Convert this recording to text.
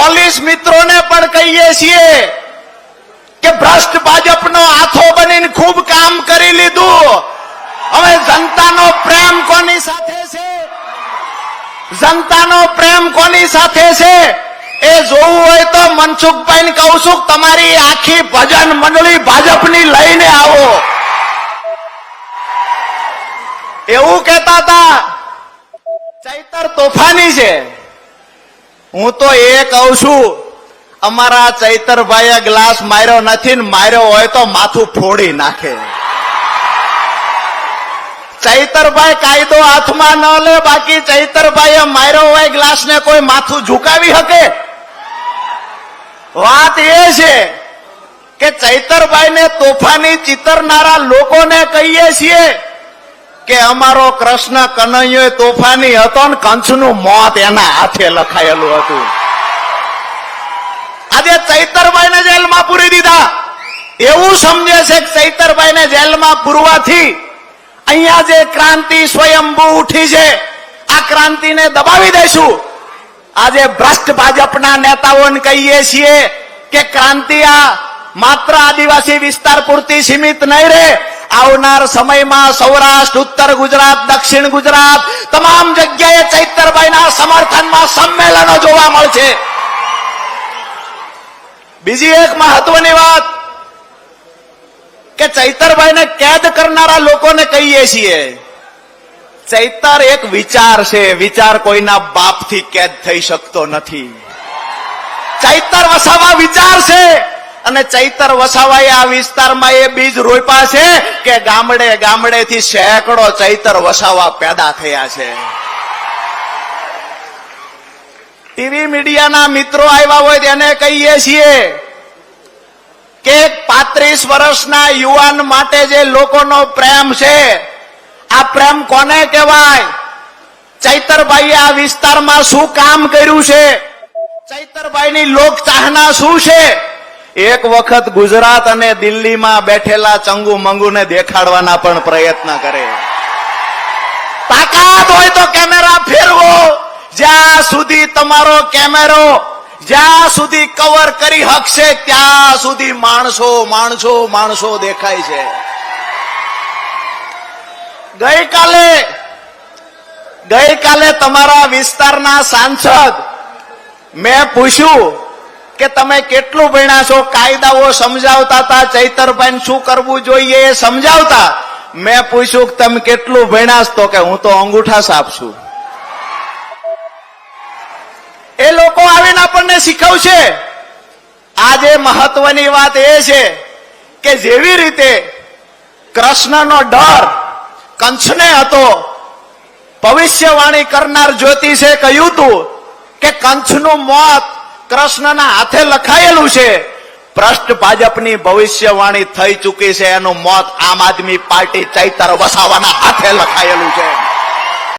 Police મિત્રોને પણ કહીએ છીએ કે ભ્રષ્ટ ભાજપનો આથો બનીને ખૂબ કામ કરી લીધું. હવે જનતાનો પ્રેમ કોની સાથે છે? જનતાનો પ્રેમ કોની સાથે છે? એ જોવું હોય તો મનસુખભાઈ કહું છું, તમારી આખી ભજન મંડળી ભાજપની લઈને આવો. એવું કહેતા હતા, ચૈતર તોફાની છે. હું તો એ કહું છું, અમારા ચૈતરભાઈએ ગ્લાસ માર્યો નથી ને માર્યો હોય તો માથું ફોડી નાખે. ચૈતરભાઈ કાયદો હાથમાં ન લે, બાકી ચૈતરભાઈએ માર્યો હોય ગ્લાસ ને કોઈ માથું ઝુકાવી શકે? વાત એ છે કે ચૈતરભાઈને તોફાની ચિતરનારા લોકોને કહીએ છીએ કે અમારો કૃષ્ણ કનૈયો તોફાની હતો ને કંસનું મોત એના હાથે લખાયેલું હતું. આજે ચૈતરભાઈને જેલમાં પૂરી દીધા. એવું સમજે છે કે ચૈતરભાઈને જેલમાં પૂરવાથી અહીંયા જે ક્રાંતિ સ્વયંભૂ ઉઠી છે, આ ક્રાંતિને દબાવી દઈશું. આજે ભ્રષ્ટ ભાજપના નેતાઓને કહીએ છીએ કે ક્રાંતિ આ માત્ર આદિવાસી વિસ્તાર પૂરતી સીમિત નહીં રહે આવનાર સમયમાં સૌરાષ્ટ્ર, ઉત્તર ગુજરાત, દક્ષિણ ગુજરાત, તમામ જગ્યાએ ચૈતરભાઈના સમર્થનમાં સંમેલનો જોવા મળશે. બીજી એક મહત્વની વાત કે ચૈતરભાઈને કેદ કરનારા લોકોને કહીએ છીએ. ચૈતર એક વિચાર છે, વિચાર કોઈના બાપથી કેદ થઈ શકતો નથી. ચૈતર વસાવા વિચાર છે. અને ચૈતર વસાવાએ આ વિસ્તારમાં એ બીજ રોપ્યા છે કે ગામડે ગામડેથી સેંકડો ચૈતર વસાવા પેદા થયા છે. ટીવી મીડિયાના મિત્રો આવ્યા હોય તેને કહીએ છીએ કે પાંત્રીસ વર્ષના યુવાન માટે જે લોકોનો પ્રેમ છે, આ પ્રેમ કોને કહેવાય? ચૈતરભાઈએ આ વિસ્તારમાં શું કામ કર્યું છે? ચૈતરભાઈની લોક ચાહના શું છે? એક વખત ગુજરાત અને દિલ્હીમાં બેઠેલા ચંગુ મંગુને દેખાડવાના પણ પ્રયત્ન કરે. તાકાત હોય તો કેમેરા ફેરવો. જ્યાં સુધી તમારો કેમેરો, જ્યાં સુધી કવર કરી હકશે, ત્યાં સુધી માણસો માણસો માણસો દેખાય છે. ગઈકાલે ગઈકાલે તમારા વિસ્તારના સાંસદ મેં પૂછ્યું કે તમે કેટલું ભણ્યા છો? કાયદાઓ સમજાવતા હતા ચૈતરભાઈ શું કરવું જોઈએ એ સમજાવતા. મેં પૂછ્યું કે તમે કેટલું ભણ્યા? તો કે હું તો અંગૂઠા સાપ છું. એ લોકો આવીને આપણને શીખવશે. આજે મહત્વની વાત એ છે કે જેવી રીતે કૃષ્ણનો ડર કંસને હતો, ભવિષ્યવાણી કરનાર જ્યોતિષે કહ્યું હતું કે કંસનું મોત કૃષ્ણના હાથે લખાયેલું છે ભ્રષ્ટ ભાજપની ભવિષ્યવાણી થઈ ચૂકી છે, એનું મોત આમ આદમી પાર્ટી ચૈતર વસાવાના હાથે લખાયેલું છે.